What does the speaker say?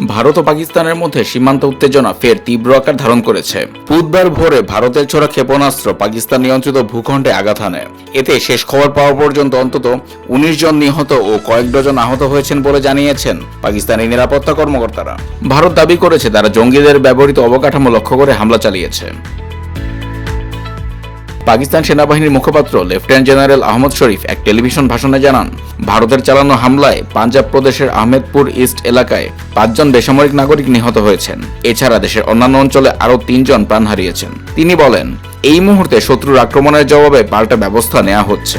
ভারত ও পাকিস্তানের মধ্যে সীমান্ত উত্তেজনা ফের তীব্র আকার ধারণ করেছে। বুধবার ভোরে ভারতের ছোড়া ক্ষেপণাস্ত্র পাকিস্তান নিয়ন্ত্রিত ভূখণ্ডে আঘাত হানে। এতে শেষ খবর পাওয়া পর্যন্ত অন্তত উনিশ জন নিহত ও কয়েক ডজন আহত হয়েছেন বলে জানিয়েছেন পাকিস্তানি নিরাপত্তা কর্মকর্তারা। ভারত দাবি করেছে তারা জঙ্গিদের ব্যবহৃত অবকাঠামো লক্ষ্য করে হামলা চালিয়েছে। পাকিস্তান সেনাবাহিনীর মুখপাত্র লেফটেন্যান্ট জেনারেল আহমদ শরীফ এক টেলিভিশন ভাষণে জানান ভারতের চালানো হামলায় পাঞ্জাব প্রদেশের আহমেদপুর ইস্ট এলাকায় পাঁচজন বেসামরিক নাগরিক নিহত হয়েছেন। এছাড়া দেশের অন্যান্য অঞ্চলে আরও তিনজন প্রাণ হারিয়েছেন। তিনি বলেন, এই মুহূর্তে শত্রুর আক্রমণের জবাবে পাল্টা ব্যবস্থা নেওয়া হচ্ছে।